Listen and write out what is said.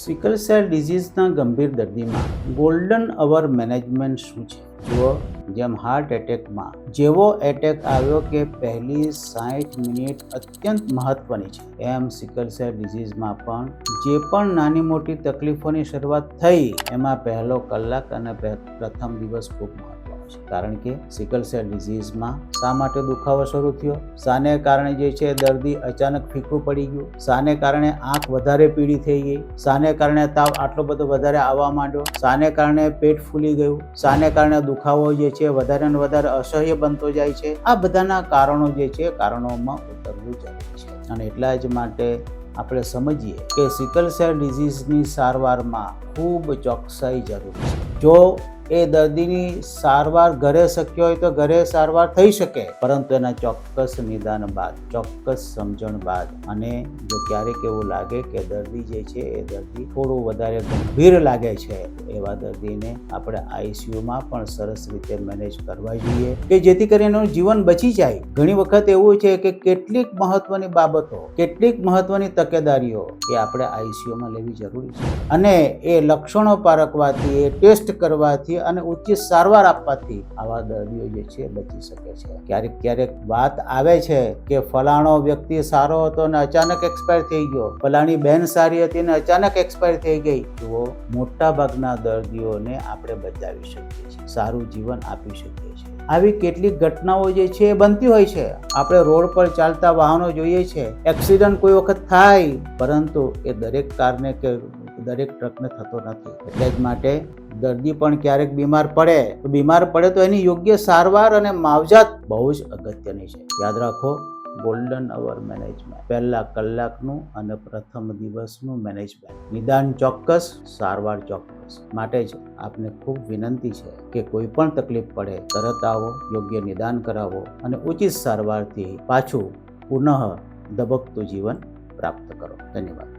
Sickle cell ડિઝીઝના ગંભીર દર્દીમાં golden અવર management શું છે? જુઓ, જેમ હાર્ટ એટેકમાં. જેવો એટેક આવ્યો કે પહેલી સાઠ મિનિટ અત્યંત મહત્વની છે. એમ સિકલ સેલ ડિઝીઝમાં પણ જે પણ નાની મોટી તકલીફોની શરૂઆત થઈ, એમાં પહેલો કલાક અને પ્રથમ દિવસ ખૂબ મહત્વનો છે. કારણ કે સિકલ સેલ ડિઝીઝમાં શા માટે દુખાવો શરૂ થયો? શાને કારણે જે છે દર્દી અચાનક ફીકું પડી ગયું. શાને કારણે આંખ વધારે પીળી થઈ ગઈ. શાને કારણે તાવ આટલો બધો વધારે આવવા માંડ્યો. શાને કારણે પેટ ફૂલી ગયું. શાને કારણે દુખાવો જે છે વધારે ને વધારે અસહ્ય બનતો જાય છે. આ બધાના કારણો જે છે, કારણોમાં ઉતરવું જરૂરી છે. અને એટલા જ માટે આપણે સમજીએ કે સિકલ સેલ ડિઝીઝની સારવારમાં ખૂબ ચોકસાઈ જરૂરી છે. જો એ દર્દીની સારવાર ઘરે શક્ય હોય તો ઘરે સારવાર થઈ શકે. પરંતુ એના ચોક્કસ નિદાન બાદ, ચોક્કસ સમજણ બાદ અને જો ક્યારેક એવું લાગે કે દર્દી જે છે, એ દર્દી થોડું વધારે ગંભીર લાગે છે, એવા દર્દીને આપણે આઈસીયુમાં પણ સરસ રીતે મેનેજ કરવા જોઈએ કે જેથી કરીને એનું જીવન બચી જાય. ઘણી વખત એવું છે કે કેટલીક મહત્વની બાબતો, કેટલીક મહત્વની તકેદારીઓ એ આપણે આઈસીયુમાં લેવી જરૂરી છે. અને એ લક્ષણો પારખવાથી, એ ટેસ્ટ કરવાથી અને ઉચિત સારવાર આપવાથી આવા દર્દીઓ જે છે બચી શકે છે. ક્યારેક ક્યારેક વાત આવે છે કે ફલાણો વ્યક્તિ સારો હતો અને અચાનક એક્સપાયર થઈ ગયો. ફલાણી બેન સારી હતી અને અચાનક એક્સપાયર થઈ ગઈ. તો મોટા ભાગના દર્દીઓને આપણે બચાવી શકીએ છીએ, સારું જીવન આપી શકીએ છીએ. આવી કેટલીક ઘટનાઓ જે છે એ બનતી હોય છે. આપણે રોડ પર ચાલતા વાહનો જોઈએ છે. એક્સિડન્ટ કોઈ વખત થાય, પરંતુ એ દરેક કારને કે દરેક ટ્રકને થતો નથી. એટલે જ માટે દર્દી પણ ક્યારેક બીમાર પડે, તો બીમાર પડે તો એની યોગ્ય સારવાર અને માવજાત બહુ જ અગત્યની છે. યાદ રાખો ગોલ્ડન અવર મેનેજમેન્ટ પહેલા કલાકનું અને પ્રથમ દિવસનું મેનેજમેન્ટ નિદાન ચોક્કસ, સારવાર ચોક્કસ. માટે જ આપને ખૂબ વિનંતી છે કે કોઈ પણ તકલીફ પડે, તરત આવો, યોગ્ય નિદાન કરાવો અને ઉચિત સારવારથી પાછું પુનઃ ધબકતું જીવન પ્રાપ્ત કરો. ધન્યવાદ.